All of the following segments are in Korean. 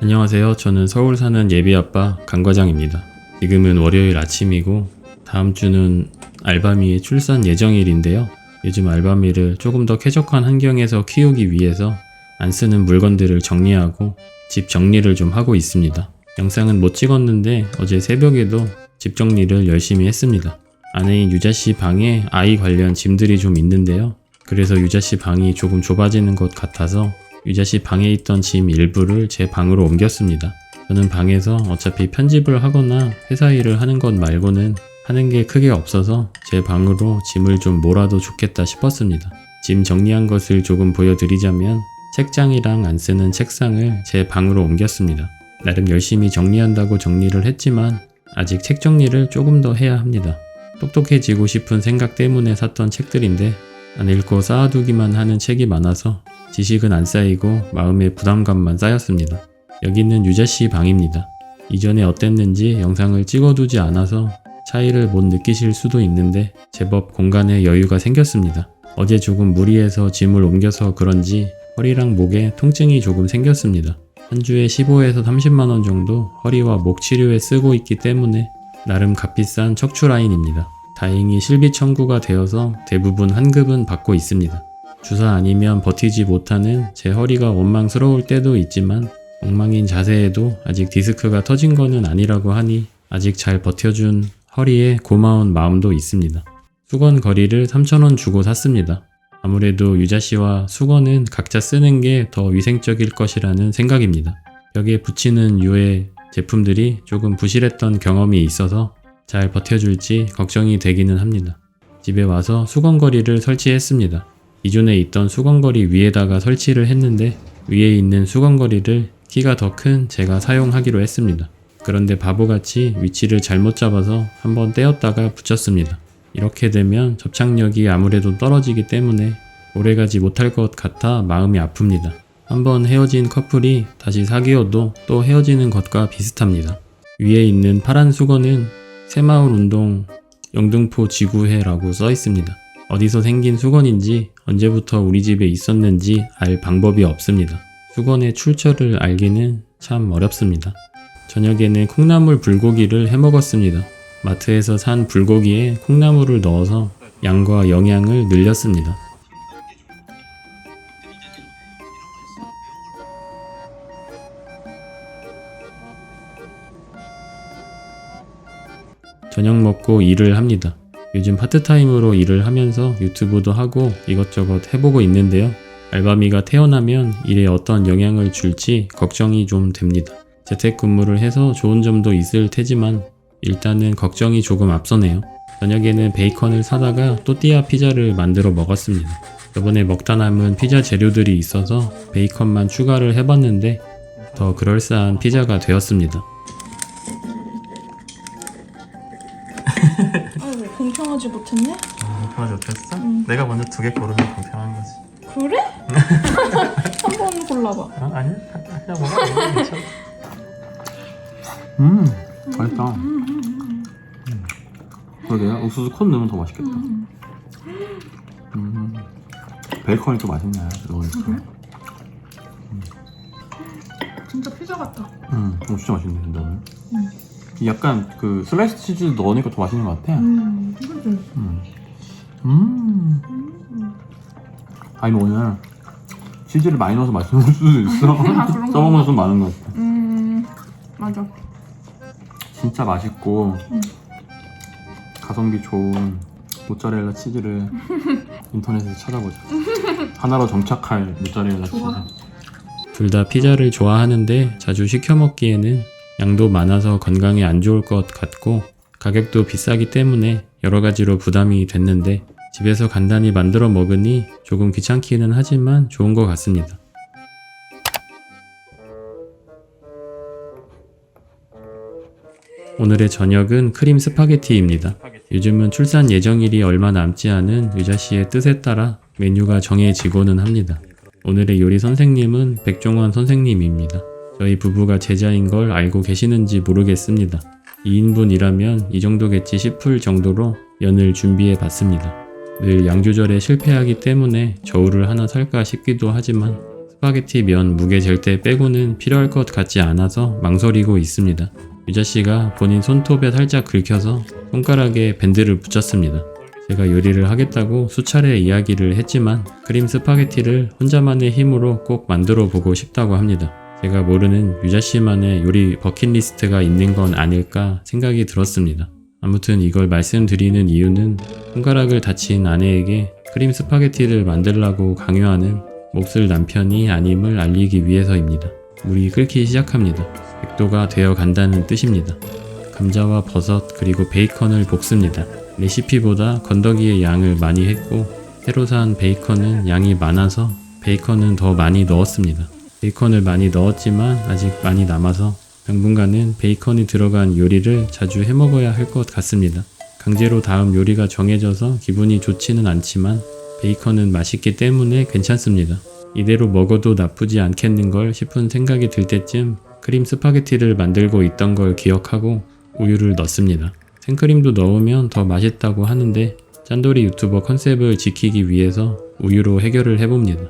안녕하세요. 저는 서울 사는 예비아빠 강과장입니다. 지금은 월요일 아침이고 다음 주는 알바미의 출산 예정일인데요. 요즘 알바미를 조금 더 쾌적한 환경에서 키우기 위해서 안 쓰는 물건들을 정리하고 집 정리를 좀 하고 있습니다. 영상은 못 찍었는데 어제 새벽에도 집 정리를 열심히 했습니다. 아내인 유자 씨 방에 아이 관련 짐들이 좀 있는데요. 그래서 유자 씨 방이 조금 좁아지는 것 같아서 유자 씨 방에 있던 짐 일부를 제 방으로 옮겼습니다. 저는 방에서 어차피 편집을 하거나 회사 일을 하는 것 말고는 하는 게 크게 없어서 제 방으로 짐을 좀 몰아도 좋겠다 싶었습니다. 짐 정리한 것을 조금 보여드리자면 책장이랑 안 쓰는 책상을 제 방으로 옮겼습니다. 나름 열심히 정리한다고 정리를 했지만 아직 책 정리를 조금 더 해야 합니다. 똑똑해지고 싶은 생각 때문에 샀던 책들인데 안 읽고 쌓아두기만 하는 책이 많아서 지식은 안 쌓이고 마음의 부담감만 쌓였습니다. 여기는 유자씨 방입니다. 이전에 어땠는지 영상을 찍어두지 않아서 차이를 못 느끼실 수도 있는데 제법 공간에 여유가 생겼습니다. 어제 조금 무리해서 짐을 옮겨서 그런지 허리랑 목에 통증이 조금 생겼습니다. 한 주에 15에서 30만원 정도 허리와 목 치료에 쓰고 있기 때문에 나름 값비싼 척추 라인입니다. 다행히 실비 청구가 되어서 대부분 환급은 받고 있습니다. 주사 아니면 버티지 못하는 제 허리가 원망스러울 때도 있지만 엉망인 자세에도 아직 디스크가 터진 거는 아니라고 하니 아직 잘 버텨준 허리에 고마운 마음도 있습니다. 수건 거리를 3,000원 주고 샀습니다. 아무래도 유자 씨와 수건은 각자 쓰는 게 더 위생적일 것이라는 생각입니다. 벽에 붙이는 유의 제품들이 조금 부실했던 경험이 있어서 잘 버텨줄지 걱정이 되기는 합니다. 집에 와서 수건거리를 설치했습니다. 기존에 있던 수건거리 위에다가 설치를 했는데 위에 있는 수건거리를 키가 더 큰 제가 사용하기로 했습니다. 그런데 바보같이 위치를 잘못 잡아서 한번 떼었다가 붙였습니다. 이렇게 되면 접착력이 아무래도 떨어지기 때문에 오래가지 못할 것 같아 마음이 아픕니다. 한번 헤어진 커플이 다시 사귀어도 또 헤어지는 것과 비슷합니다. 위에 있는 파란 수건은 새마을 운동 영등포 지구회라고 써 있습니다. 어디서 생긴 수건인지 언제부터 우리 집에 있었는지 알 방법이 없습니다. 수건의 출처를 알기는 참 어렵습니다. 저녁에는 콩나물 불고기를 해 먹었습니다. 마트에서 산 불고기에 콩나물을 넣어서 양과 영양을 늘렸습니다. 저녁 먹고 일을 합니다. 요즘 파트타임으로 일을 하면서 유튜브도 하고 이것저것 해보고 있는데요. 알바미가 태어나면 일에 어떤 영향을 줄지 걱정이 좀 됩니다. 재택근무를 해서 좋은 점도 있을 테지만 일단은 걱정이 조금 앞서네요. 저녁에는 베이컨을 사다가 또띠아 피자를 만들어 먹었습니다. 저번에 먹다 남은 피자 재료들이 있어서 베이컨만 추가를 해봤는데 더 그럴싸한 피자가 되었습니다. 아, 왜 공평하지 못했네? 공평하지 못했어? 음. 내가 먼저 두 개 고르면 공평한 거지. 그래? 한 번 골라봐. 어? 아니 그냥 먹어. 음, 맛있다. 음. 그러게 옥수수 콘 넣으면 더 맛있겠다. 음, 베이컨이 또 맛있네. 넣으니까. 진짜 피자 같다. 음, 어, 진짜 맛있네. 근데 오늘. 음. 약간 그 슬라이스 치즈 넣으니까 더 맛있는 것 같아. 음? 음. 음. 음. 아니 오늘 치즈를 많이 넣어서 맛있는 걸 수도 있어. 아, 그런가? 써먹는 수 많은 것 같아. 진짜 맛있고 음. 가성비 좋은 모짜렐라 치즈를 인터넷에서 찾아보자. 하나로 정착할 모짜렐라 좋아. 둘다 피자를 좋아하는데 자주 시켜 먹기에는 양도 많아서 건강에 안 좋을 것 같고 가격도 비싸기 때문에 여러 가지로 부담이 됐는데 집에서 간단히 만들어 먹으니 조금 귀찮기는 하지만 좋은 것 같습니다. 오늘의 저녁은 크림 스파게티입니다. 요즘은 출산 예정일이 얼마 남지 않은 유자 씨의 뜻에 따라 메뉴가 정해지고는 합니다. 오늘의 요리 선생님은 백종원 선생님입니다. 저희 부부가 제자인 걸 알고 계시는지 모르겠습니다. 2인분이라면 이 정도겠지 싶을 정도로 면을 준비해 봤습니다. 늘 양 조절에 실패하기 때문에 저울을 하나 살까 싶기도 하지만 스파게티 면 무게 잴 때 빼고는 필요할 것 같지 않아서 망설이고 있습니다. 유자 씨가 본인 손톱에 살짝 긁혀서 손가락에 밴드를 붙였습니다. 제가 요리를 하겠다고 수차례 이야기를 했지만 크림 스파게티를 혼자만의 힘으로 꼭 만들어 보고 싶다고 합니다. 제가 모르는 유자 씨만의 요리 버킷리스트가 있는 건 아닐까 생각이 들었습니다. 아무튼 이걸 말씀드리는 이유는 손가락을 다친 아내에게 크림 스파게티를 만들라고 강요하는 몫을 남편이 아님을 알리기 위해서입니다. 물이 끓기 시작합니다. 100도가 되어 간다는 뜻입니다. 감자와 버섯 그리고 베이컨을 볶습니다. 레시피보다 건더기의 양을 많이 했고 새로 산 베이컨은 양이 많아서 베이컨은 더 많이 넣었습니다. 베이컨을 많이 넣었지만 아직 많이 남아서 당분간은 베이컨이 들어간 요리를 자주 해 먹어야 할 것 같습니다. 강제로 다음 요리가 정해져서 기분이 좋지는 않지만 베이컨은 맛있기 때문에 괜찮습니다. 이대로 먹어도 나쁘지 않겠는 걸 싶은 생각이 들 때쯤 크림 스파게티를 만들고 있던 걸 기억하고 우유를 넣습니다. 생크림도 넣으면 더 맛있다고 하는데 짠돌이 유튜버 컨셉을 지키기 위해서 우유로 해결을 해봅니다.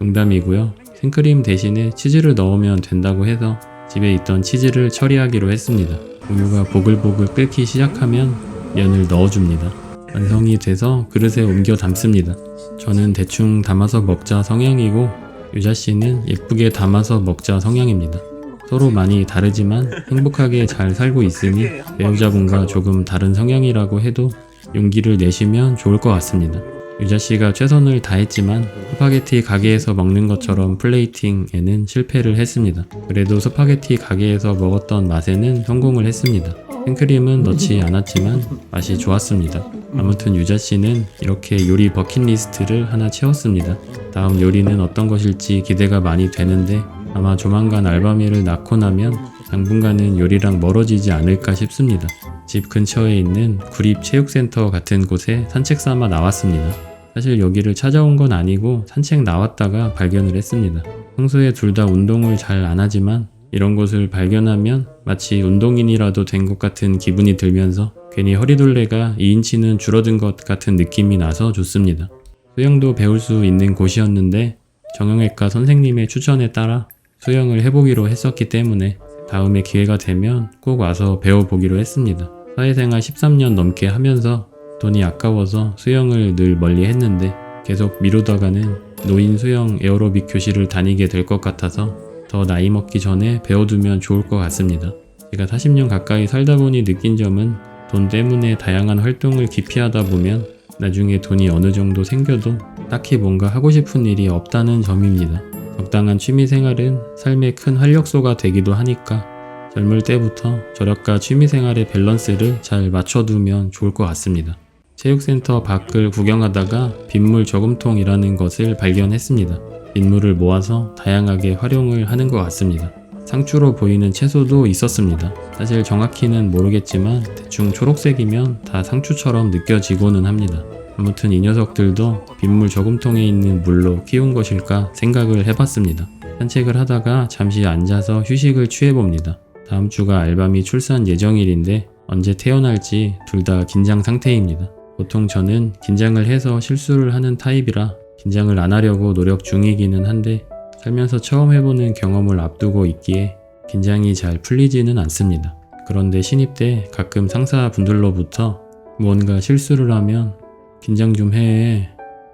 농담이고요. 생크림 대신에 치즈를 넣으면 된다고 해서 집에 있던 치즈를 처리하기로 했습니다. 우유가 보글보글 끓기 시작하면 면을 넣어줍니다. 완성이 돼서 그릇에 옮겨 담습니다. 저는 대충 담아서 먹자 성향이고 유자 씨는 예쁘게 담아서 먹자 성향입니다. 서로 많이 다르지만 행복하게 잘 살고 있으니 배우자분과 조금 다른 성향이라고 해도 용기를 내시면 좋을 것 같습니다. 유자 씨가 최선을 다했지만 스파게티 가게에서 먹는 것처럼 플레이팅에는 실패를 했습니다. 그래도 스파게티 가게에서 먹었던 맛에는 성공을 했습니다. 생크림은 넣지 않았지만 맛이 좋았습니다. 아무튼 유자 씨는 이렇게 요리 버킷리스트를 하나 채웠습니다. 다음 요리는 어떤 것일지 기대가 많이 되는데 아마 조만간 알바미를 낳고 나면 당분간은 요리랑 멀어지지 않을까 싶습니다. 집 근처에 있는 구립 체육센터 같은 곳에 산책 삼아 나왔습니다. 사실 여기를 찾아온 건 아니고 산책 나왔다가 발견을 했습니다. 평소에 둘 다 운동을 잘 안 하지만 이런 곳을 발견하면 마치 운동인이라도 된 것 같은 기분이 들면서 괜히 허리둘레가 2인치는 줄어든 것 같은 느낌이 나서 좋습니다. 수영도 배울 수 있는 곳이었는데 정형외과 선생님의 추천에 따라 수영을 해보기로 했었기 때문에 다음에 기회가 되면 꼭 와서 배워보기로 했습니다. 사회생활 13년 넘게 하면서 돈이 아까워서 수영을 늘 멀리 했는데 계속 미루다가는 노인 수영 에어로빅 교실을 다니게 될 것 같아서 더 나이 먹기 전에 배워두면 좋을 것 같습니다. 제가 40년 가까이 살다 보니 느낀 점은 돈 때문에 다양한 활동을 기피하다 보면 나중에 돈이 어느 정도 생겨도 딱히 뭔가 하고 싶은 일이 없다는 점입니다. 적당한 취미 생활은 삶의 큰 활력소가 되기도 하니까 젊을 때부터 절약과 취미 생활의 밸런스를 잘 맞춰두면 좋을 것 같습니다. 체육센터 밖을 구경하다가 빗물 저금통이라는 것을 발견했습니다. 빗물을 모아서 다양하게 활용을 하는 것 같습니다. 상추로 보이는 채소도 있었습니다. 사실 정확히는 모르겠지만 대충 초록색이면 다 상추처럼 느껴지고는 합니다. 아무튼 이 녀석들도 빗물 저금통에 있는 물로 키운 것일까 생각을 해봤습니다. 산책을 하다가 잠시 앉아서 휴식을 취해봅니다. 다음 주가 알밤이 출산 예정일인데 언제 태어날지 둘 다 긴장 상태입니다. 보통 저는 긴장을 해서 실수를 하는 타입이라 긴장을 안 하려고 노력 중이기는 한데 살면서 처음 해보는 경험을 앞두고 있기에 긴장이 잘 풀리지는 않습니다. 그런데 신입 때 가끔 상사분들로부터 무언가 실수를 하면 긴장 좀 해.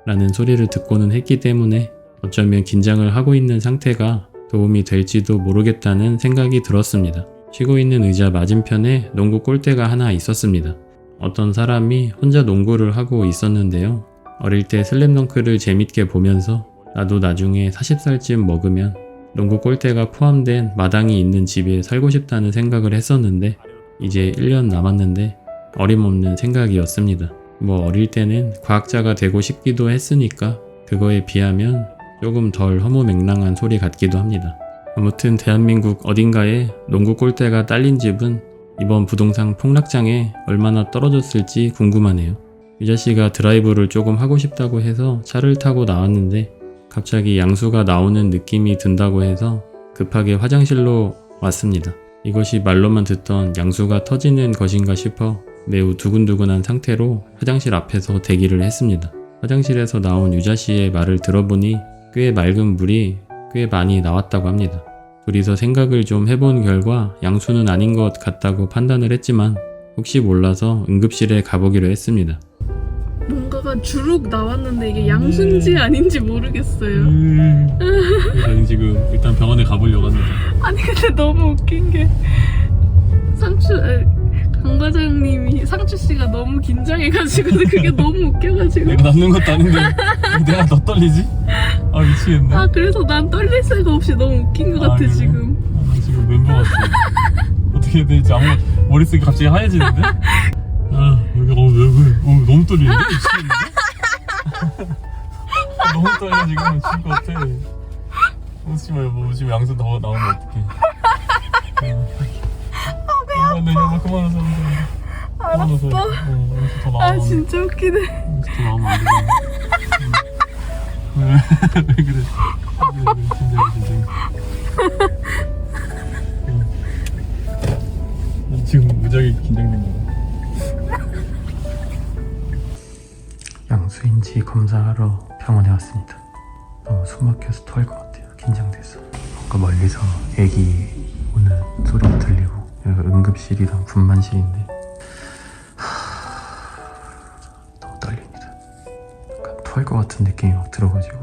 라는 소리를 듣고는 했기 때문에 어쩌면 긴장을 하고 있는 상태가 도움이 될지도 모르겠다는 생각이 들었습니다. 쉬고 있는 의자 맞은편에 농구 골대가 하나 있었습니다. 어떤 사람이 혼자 농구를 하고 있었는데요. 어릴 때 슬램덩크를 재밌게 보면서 나도 나중에 40살쯤 먹으면 농구 골대가 포함된 마당이 있는 집에 살고 싶다는 생각을 했었는데 이제 1년 남았는데 어림없는 생각이었습니다. 뭐 어릴 때는 과학자가 되고 싶기도 했으니까 그거에 비하면 조금 덜 허무맹랑한 소리 같기도 합니다. 아무튼 대한민국 어딘가에 농구 골대가 딸린 집은 이번 부동산 폭락장에 얼마나 떨어졌을지 궁금하네요. 유자 씨가 드라이브를 조금 하고 싶다고 해서 차를 타고 나왔는데 갑자기 양수가 나오는 느낌이 든다고 해서 급하게 화장실로 왔습니다. 이것이 말로만 듣던 양수가 터지는 것인가 싶어 매우 두근두근한 상태로 화장실 앞에서 대기를 했습니다. 화장실에서 나온 유자 씨의 말을 들어보니 꽤 맑은 물이 꽤 많이 나왔다고 합니다. 둘이서 생각을 좀 해본 결과 양수는 아닌 것 같다고 판단을 했지만 혹시 몰라서 응급실에 가보기로 했습니다. 뭔가가 주룩 나왔는데 이게 양순지 아닌지 모르겠어요. 저는 지금 일단 병원에 가보려고 합니다. 아니 근데 너무 웃긴 게 상추 에, 강 과장님이 상추 씨가 너무 긴장해가지고 그게 너무 웃겨가지고 내가 남는 것도 아닌데 내가 더 떨리지? 아 미치겠네. 아 그래서 난 떨릴 새가 없이 너무 웃긴 것 아, 같아 그래? 지금. 아, 나 지금 멘붕 왔어. 어떻게 해야 되지? 아무 머릿속이 갑자기 하얘지는데? 아 여기 어, 왜, 왜, 어, 너무 떨리는데? 미치겠는데? 아, 너무 떨려 지금 죽을 것 같아. 웃지 말고 뭐, 지금 양수 더 나오면 어떡해. 아. 네, 나 그만하자. 알았어. 어, 더아 나오면 진짜 웃기네. 더 나오면 안 되잖아. 응. 왜, 왜 그래? 왜 그래? 진정해, 진정해. 응. 지금 무지하게 긴장된 거야. 양수인지 검사하러 병원에 왔습니다. 너무 숨 막혀서 토할 것 같아요. 긴장돼서. 뭔가 멀리서 애기 우는 소리가 들리고 여기가 응급실이랑 분만실인데 하... 너무 떨립니다. 약간 토할 것 같은 느낌이 막 들어가지고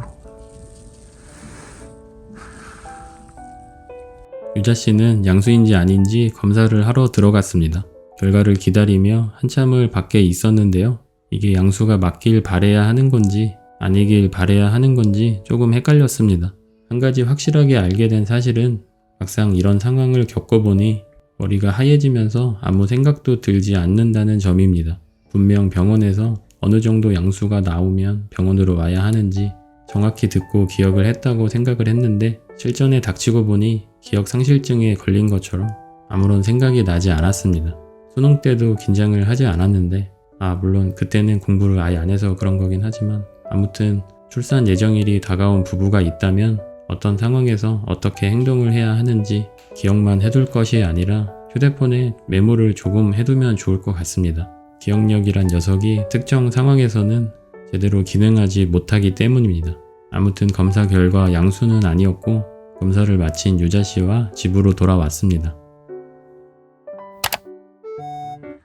유자 씨는 양수인지 아닌지 검사를 하러 들어갔습니다. 결과를 기다리며 한참을 밖에 있었는데요. 이게 양수가 맞길 바래야 하는 건지 아니길 바래야 하는 건지 조금 헷갈렸습니다. 한 가지 확실하게 알게 된 사실은 막상 이런 상황을 겪어보니 머리가 하얘지면서 아무 생각도 들지 않는다는 점입니다. 분명 병원에서 어느 정도 양수가 나오면 병원으로 와야 하는지 정확히 듣고 기억을 했다고 생각을 했는데 실전에 닥치고 보니 기억 상실증에 걸린 것처럼 아무런 생각이 나지 않았습니다. 수능 때도 긴장을 하지 않았는데 아 물론 그때는 공부를 아예 안 해서 그런 거긴 하지만 아무튼 출산 예정일이 다가온 부부가 있다면 어떤 상황에서 어떻게 행동을 해야 하는지 기억만 해둘 것이 아니라 휴대폰에 메모를 조금 해두면 좋을 것 같습니다. 기억력이란 녀석이 특정 상황에서는 제대로 기능하지 못하기 때문입니다. 아무튼 검사 결과 양수는 아니었고 검사를 마친 유자 씨와 집으로 돌아왔습니다.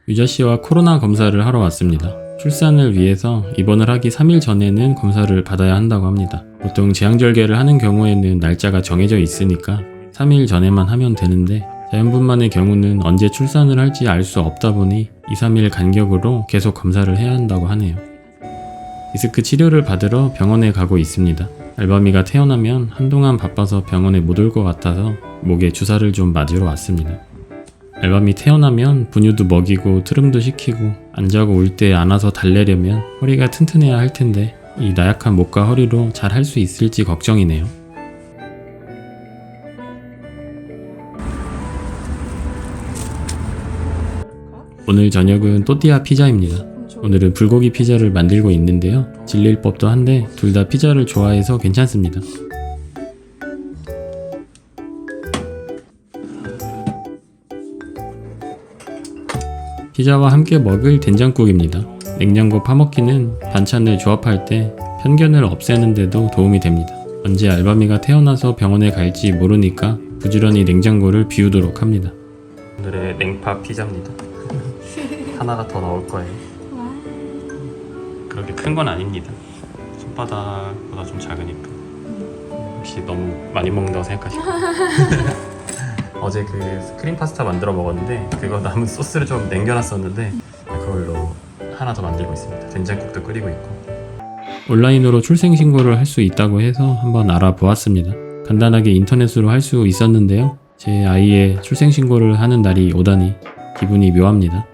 유자 씨와 코로나 검사를 하러 왔습니다. 출산을 위해서 입원을 하기 3일 전에는 검사를 받아야 한다고 합니다. 보통 제왕절개를 하는 경우에는 날짜가 정해져 있으니까 3일 전에만 하면 되는데 자연분만의 경우는 언제 출산을 할지 알 수 없다 보니 2, 3일 간격으로 계속 검사를 해야 한다고 하네요. 디스크 치료를 받으러 병원에 가고 있습니다. 알바미가 태어나면 한동안 바빠서 병원에 못 올 것 같아서 목에 주사를 좀 맞으러 왔습니다. 알밤이 태어나면 분유도 먹이고 트름도 시키고 안 자고 울 때 안아서 달래려면 허리가 튼튼해야 할 텐데 이 나약한 목과 허리로 잘 할 수 있을지 걱정이네요. 오늘 저녁은 또띠아 피자입니다. 오늘은 불고기 피자를 만들고 있는데요. 질릴 법도 한데 둘 다 피자를 좋아해서 괜찮습니다. 피자와 함께 먹을 된장국입니다. 냉장고 파먹기는 반찬을 조합할 때 편견을 없애는데도 도움이 됩니다. 언제 알바미가 태어나서 병원에 갈지 모르니까 부지런히 냉장고를 비우도록 합니다. 오늘의 냉파 피자입니다. 하나가 더 나올 거예요. 그렇게 큰 건 아닙니다. 손바닥보다 좀 작으니까. 혹시 너무 많이 먹는다고 생각하시고. 어제 그 크림 파스타 만들어 먹었는데 그거 남은 소스를 좀 남겨놨었는데 그걸로 하나 더 만들고 있습니다. 된장국도 끓이고 있고. 온라인으로 출생 신고를 할 수 있다고 해서 한번 알아보았습니다. 간단하게 인터넷으로 할 수 있었는데요. 제 아이의 출생 신고를 하는 날이 오다니 기분이 묘합니다.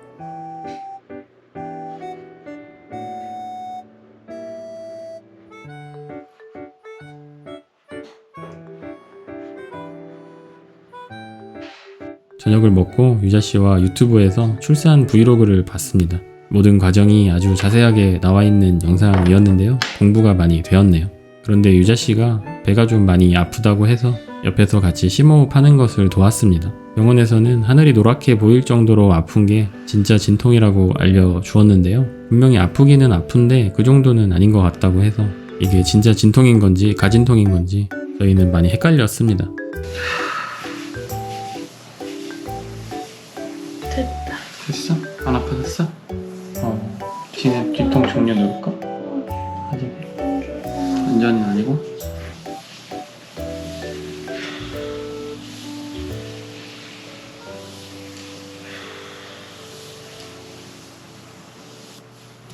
저녁을 먹고 유자 씨와 유튜브에서 출산 브이로그를 봤습니다. 모든 과정이 아주 자세하게 나와 있는 영상이었는데요. 공부가 많이 되었네요. 그런데 유자 씨가 배가 좀 많이 아프다고 해서 옆에서 같이 심호흡하는 것을 도왔습니다. 병원에서는 하늘이 노랗게 보일 정도로 아픈 게 진짜 진통이라고 알려주었는데요. 분명히 아프기는 아픈데 그 정도는 아닌 것 같다고 해서 이게 진짜 진통인 건지 가진통인 건지 저희는 많이 헷갈렸습니다. 됐다. 됐어? 안 아파졌어? 어. 뒤에 뒤통 종류 넣을까? 아직 완전히 아니고.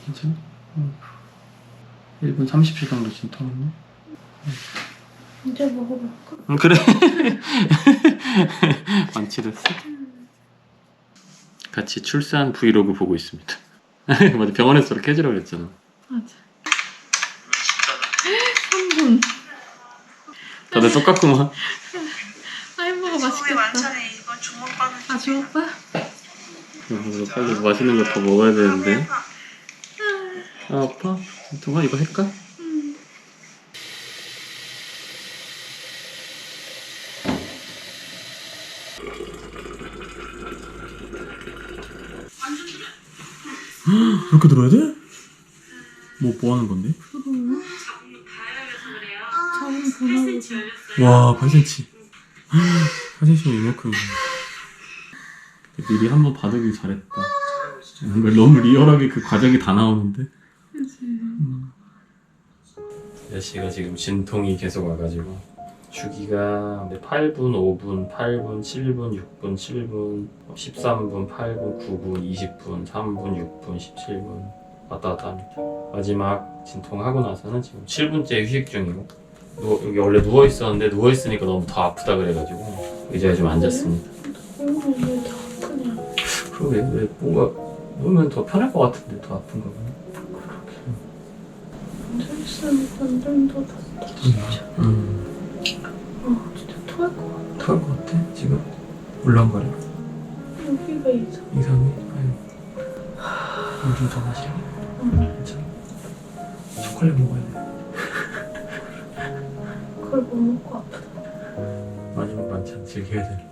괜찮아? 어. 1분 30초 정도 진통했네. 이제 먹어볼까? 응, 그래. 완치됐어. 같이 출산 브이로그 보고 있습니다. 맞아, 병원에서 그렇게 해주라고 그랬잖아. 맞아. 3분. 다들 똑같구만. 아 햄버거 맛있겠다. 완전히 이건 주먹밥을 아 주먹밥? 여기서 빨리 맛있는 거 더 먹어야 되는데. 아, 아파? 동아 이거 할까? 이렇게 들어야 돼? 뭐, 뭐 하는 건데? 와, 8cm. 8cm면 이만큼이네. 미리 한번 봐두길 잘했다. 뭔가 너무 리얼하게 그 과정이 다 나오는데. 여씨가 지금 진통이 계속 와가지고 주기가 8분, 5분, 8분, 7분, 6분, 7분, 13분, 8분, 9분, 20분, 3분, 6분, 17분 왔다 갔다 합니다. 마지막 진통하고 나서는 지금 7분째 휴식 중이고 누워, 여기 원래 누워 있었는데 누워 있으니까 너무 더 아프다 그래가지고 의자에 좀 앉았습니다. 어, 왜다 아프냐? 그러게 왜 뭔가 누우면 더 편할 것 같은데 더 아픈가 보네. 앉아있으면 완전 더 낫다 진짜. 음, 울렁거려. 여기가 이상. 이상해. 아유. 물좀 더 마실래? 괜찮아. 초콜릿 먹어야 돼. 그걸 못 먹고 아프다. 마지막 반찬 즐겨야 돼.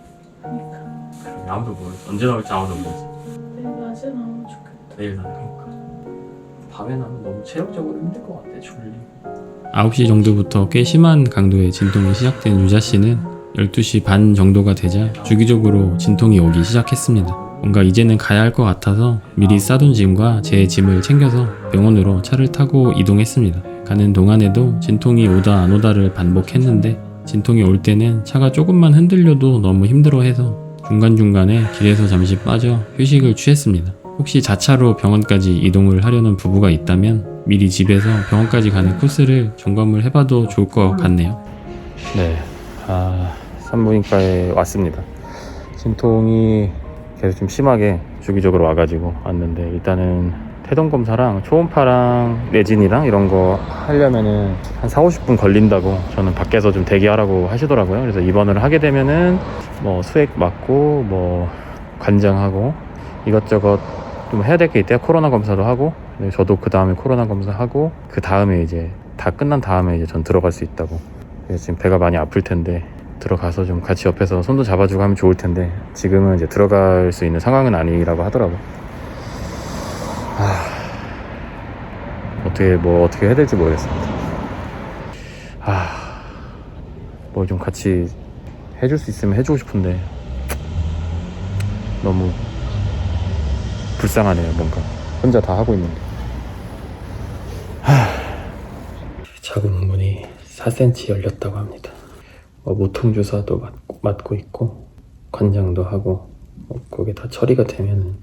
그러니까 그러게 아무도 모르지. 언제 나올지 아무도 모르지. 내일 낮에 나오면 좋겠다. 내일 나니까. 밤에 나면 너무 체력적으로 힘들 것 같아. 졸리고. 9시 정도부터 꽤 심한 강도의 진통이 시작된 유자 씨는 12시 반 정도가 되자 주기적으로 진통이 오기 시작했습니다. 뭔가 이제는 가야 할 것 같아서 미리 싸둔 짐과 제 짐을 챙겨서 병원으로 차를 타고 이동했습니다. 가는 동안에도 진통이 오다 안 오다를 반복했는데 진통이 올 때는 차가 조금만 흔들려도 너무 힘들어해서 중간중간에 길에서 잠시 빠져 휴식을 취했습니다. 혹시 자차로 병원까지 이동을 하려는 부부가 있다면 미리 집에서 병원까지 가는 코스를 점검을 해봐도 좋을 것 같네요. 네, 아, 산부인과에 왔습니다. 진통이 계속 좀 심하게 주기적으로 와가지고 왔는데 일단은 태동 검사랑 초음파랑 내진이랑 이런 거 하려면은 한 4, 50분 걸린다고 저는 밖에서 좀 대기하라고 하시더라고요. 그래서 입원을 하게 되면은 뭐 수액 맞고 뭐 관장하고 이것저것 좀 해야 될 게 있대요. 코로나 검사도 하고 네, 저도 그 다음에 코로나 검사하고 그 다음에 이제 다 끝난 다음에 이제 전 들어갈 수 있다고. 그래서 지금 배가 많이 아플 텐데 들어가서 좀 같이 옆에서 손도 잡아주고 하면 좋을 텐데 지금은 이제 들어갈 수 있는 상황은 아니라고 하더라고. 아, 어떻게 뭐 어떻게 해야 될지 모르겠습니다. 아, 뭘좀 같이 해줄 수 있으면 해주고 싶은데 너무 불쌍하네요, 뭔가. 혼자 다 하고 있는데. 자궁문이 4cm 열렸다고 합니다. 뭐 모통 주사도 맞고, 맞고 있고, 관장도 하고, 뭐 그게 다 처리가 되면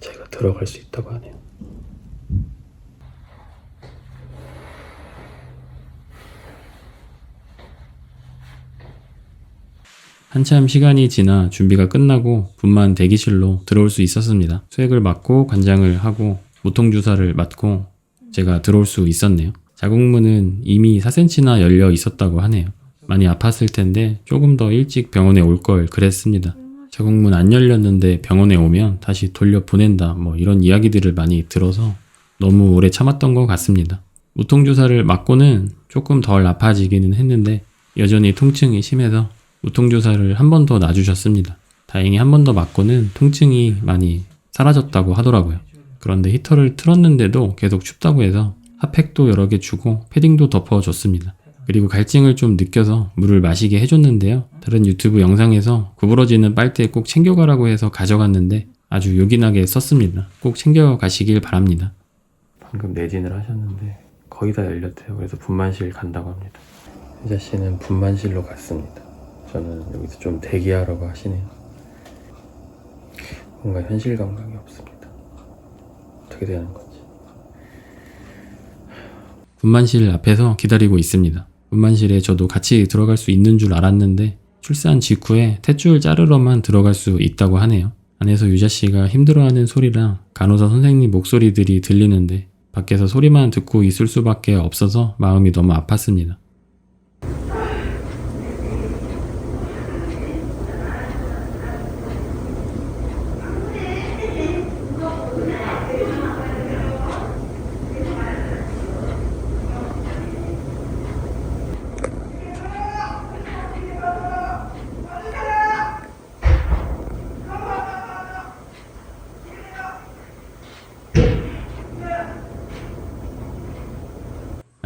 제가 들어갈 수 있다고 하네요. 한참 시간이 지나 준비가 끝나고 분만 대기실로 들어올 수 있었습니다. 수액을 맞고 관장을 하고 모통 주사를 맞고 제가 들어올 수 있었네요. 자궁문은 이미 4cm나 열려 있었다고 하네요. 많이 아팠을 텐데 조금 더 일찍 병원에 올 걸 그랬습니다. 자궁문 안 열렸는데 병원에 오면 다시 돌려 보낸다 뭐 이런 이야기들을 많이 들어서 너무 오래 참았던 것 같습니다. 무통주사를 맞고는 조금 덜 아파지기는 했는데 여전히 통증이 심해서 무통주사를 한 번 더 놔주셨습니다. 다행히 한 번 더 맞고는 통증이 많이 사라졌다고 하더라고요. 그런데 히터를 틀었는데도 계속 춥다고 해서 핫팩도 여러 개 주고 패딩도 덮어줬습니다. 그리고 갈증을 좀 느껴서 물을 마시게 해줬는데요. 다른 유튜브 영상에서 구부러지는 빨대 꼭 챙겨가라고 해서 가져갔는데 아주 요긴하게 썼습니다. 꼭 챙겨가시길 바랍니다. 방금 내진을 하셨는데 거의 다 열렸대요. 그래서 분만실 간다고 합니다. 혜자 씨는 분만실로 갔습니다. 저는 여기서 좀 대기하라고 하시네요. 뭔가 현실 감각이 없습니다. 어떻게 되는 건지. 분만실 앞에서 기다리고 있습니다. 분만실에 저도 같이 들어갈 수 있는 줄 알았는데 출산 직후에 탯줄 자르러만 들어갈 수 있다고 하네요. 안에서 유자 씨가 힘들어하는 소리랑 간호사 선생님 목소리들이 들리는데 밖에서 소리만 듣고 있을 수밖에 없어서 마음이 너무 아팠습니다.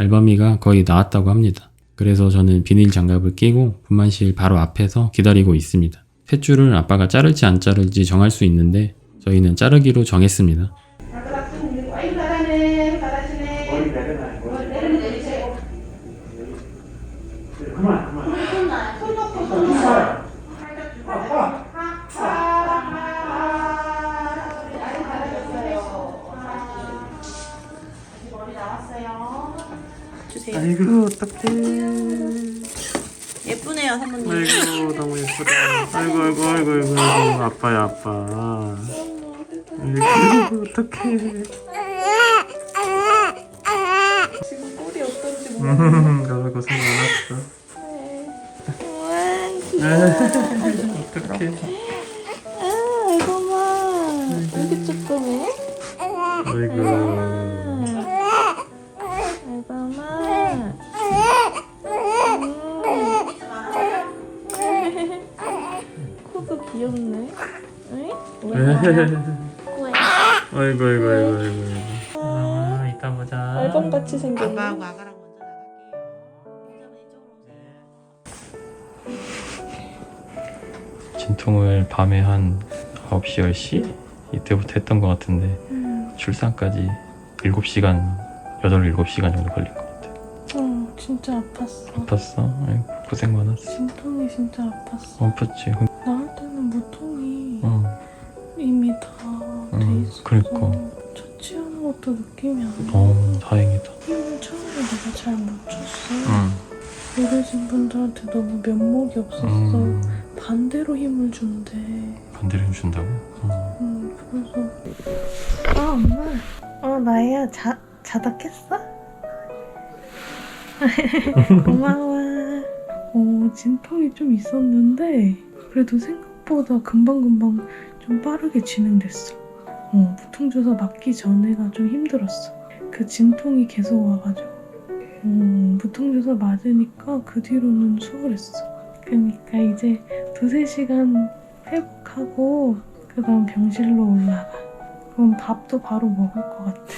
알바미가 거의 나왔다고 합니다. 그래서 저는 비닐 장갑을 끼고 분만실 바로 앞에서 기다리고 있습니다. 탯줄을 아빠가 자를지 안 자를지 정할 수 있는데 저희는 자르기로 정했습니다. 아이고 아이고 아이고 아이고, 아빠야 아빠. 아이고 어떡해. 지금 꼴이 어떤지 음, 너무 고생 많았어. 어떡해. 아이고 아이고 아이고 아이고. 아, 이따 보자. 알밤같이 생겼네 아빠하고 아가랑 먼저 나갈게요 진통을 밤에 한 9시 10시 이때부터 했던 것 같은데 음, 출산까지 7시간 8, 7시간 정도 걸릴 것 같아. 어, 진짜 아팠어 아팠어? 아이고 고생 많았어. 진통이 진짜 아팠어 아팠지. 나올 때는 무통이 그러니까. 처치하는 것도 느낌이 안 나. 어 다행이다. 힘을 처음에 내가 잘 못 줬어. 응. 어르신 분들한테 너무 면목이 없었어. 음, 반대로 힘을 준대. 반대로 준다고? 어. 음, 그래서. 아, 엄마. 어, 나야. 자, 자다 깼어? 고마워. 어, 진통이 좀 있었는데, 그래도 생각보다 금방금방 좀 빠르게 진행됐어. 어, 무통주사 맞기 전에가 좀 힘들었어. 그 진통이 계속 와가지고. 음, 무통주사 맞으니까 그 뒤로는 수월했어. 그러니까 이제 두세 시간 회복하고 그 다음 병실로 올라가. 그럼 밥도 바로 먹을 것 같아.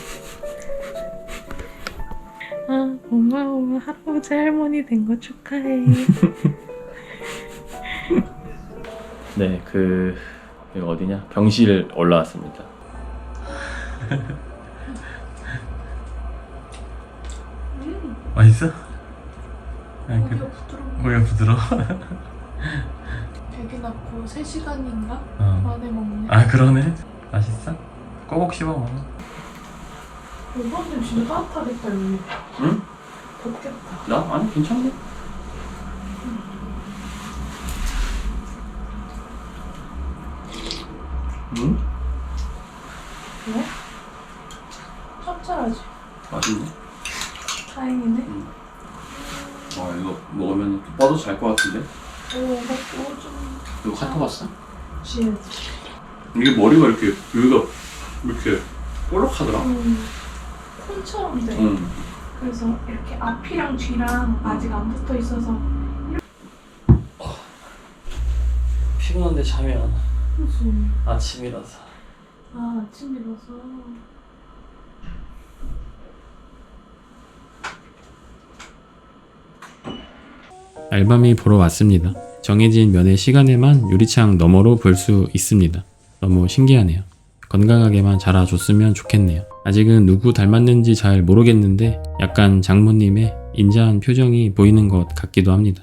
아, 고마워. 할아버지 할머니 된 거 축하해. 네, 그 여기 어디냐? 병실 올라왔습니다. 맛있어? 아니, 그, 뭐야 부드러워? 되게 낳고 3시간인가? 어. 만에 먹네. 아 그러네. 맛있어? 꼬박 씹어 먹어. 이번엔 진짜 따뜻하겠다, 여기. 응? 덥겠다. 나 아니 괜찮네. 응? 왜? 짭짤하지? 맛있네. 다행이네. 와 이거 먹으면 뻗어 잘 것 같은데? 오, 먹고 좀 이거 카톡 왔어? 지혜지. 이게 머리가 이렇게 여기가 이렇게 볼록하더라. 음, 콘처럼 돼. 응. 그래서 이렇게 앞이랑 뒤랑 아직 안 붙어 있어서 피곤한데 잠이 안 와. 무슨 아침이라서. 아 아침이라서 알밤이 보러 왔습니다. 정해진 면의 시간에만 유리창 너머로 볼 수 있습니다. 너무 신기하네요. 건강하게만 자라줬으면 좋겠네요. 아직은 누구 닮았는지 잘 모르겠는데 약간 장모님의 인자한 표정이 보이는 것 같기도 합니다.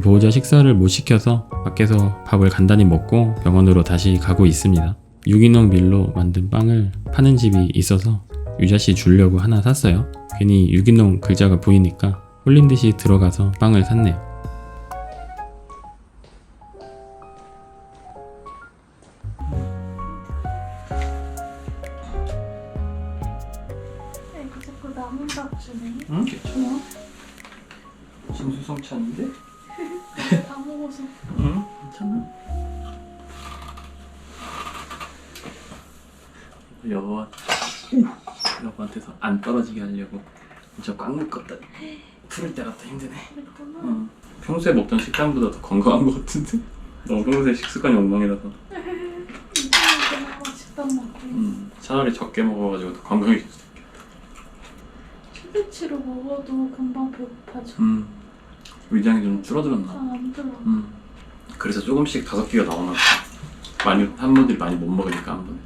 보호자 식사를 못 시켜서 밖에서 밥을 간단히 먹고 병원으로 다시 가고 있습니다. 유기농 밀로 만든 빵을 파는 집이 있어서 유자 씨 주려고 하나 샀어요. 괜히 유기농 글자가 보이니까 홀린 듯이 들어가서 빵을 샀네요. 평소에 먹던 식단보다 더 건강한 것 같은데? 너무 평소에 식습관이 엉망이라서. 식단 먹고 음, 차라리 적게 먹어가지고 더 건강해졌어. 최대치로 먹어도 금방 배고파져 음, 위장이 좀 줄어들었나? 잘안 들어 음. 그래서 조금씩 다섯 개가 나오나 봐. 많이 한 번들이 많이 못 먹으니까 한 번에.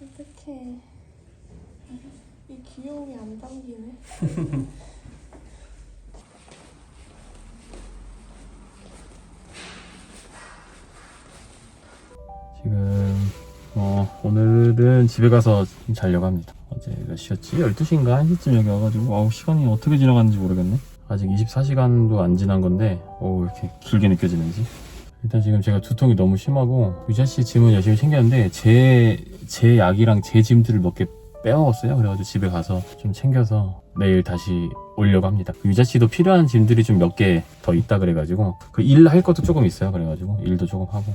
어떡해 이 귀여움이 안 담기네 지금 어, 오늘은 집에 가서 좀 자려고 합니다. 어제 몇 시였지? 12시인가 1시쯤 여기 와가지고 아우 시간이 어떻게 지나갔는지 모르겠네. 아직 24시간도 안 지난 건데 어 이렇게 길게 느껴지는지. 일단 지금 제가 두통이 너무 심하고 유자 씨 짐은 열심히 챙겼는데 제, 제 약이랑 제 짐들을 몇 개 빼먹었어요. 그래가지고 집에 가서 좀 챙겨서 내일 다시 오려고 합니다. 유자 씨도 필요한 짐들이 좀 몇 개 더 있다 그래가지고 그 일 할 것도 조금 있어요. 그래가지고 일도 조금 하고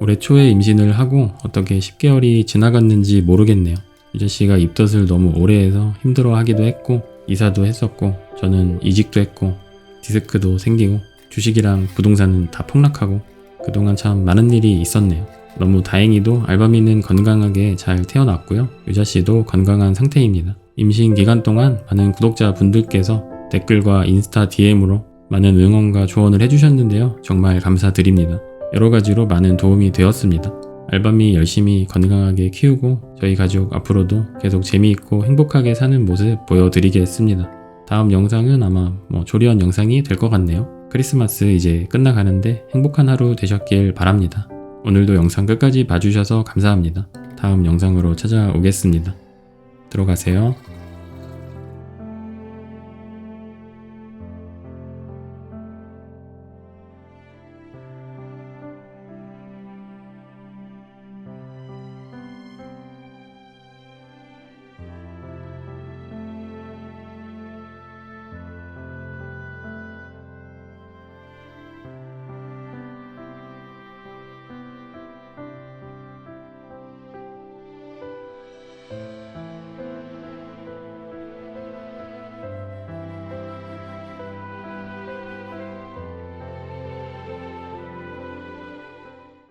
올해 초에 임신을 하고 어떻게 10개월이 지나갔는지 모르겠네요. 유자 씨가 입덧을 너무 오래 해서 힘들어 하기도 했고, 이사도 했었고, 저는 이직도 했고, 디스크도 생기고, 주식이랑 부동산은 다 폭락하고, 그동안 참 많은 일이 있었네요. 너무 다행히도 알바미는 건강하게 잘 태어났고요. 유자 씨도 건강한 상태입니다. 임신 기간 동안 많은 구독자 분들께서 댓글과 인스타 DM으로 많은 응원과 조언을 해주셨는데요. 정말 감사드립니다. 여러 가지로 많은 도움이 되었습니다. 알밤이 열심히 건강하게 키우고 저희 가족 앞으로도 계속 재미있고 행복하게 사는 모습 보여드리겠습니다. 다음 영상은 아마 뭐 조리원 영상이 될 것 같네요. 크리스마스 이제 끝나가는데 행복한 하루 되셨길 바랍니다. 오늘도 영상 끝까지 봐주셔서 감사합니다. 다음 영상으로 찾아오겠습니다. 들어가세요.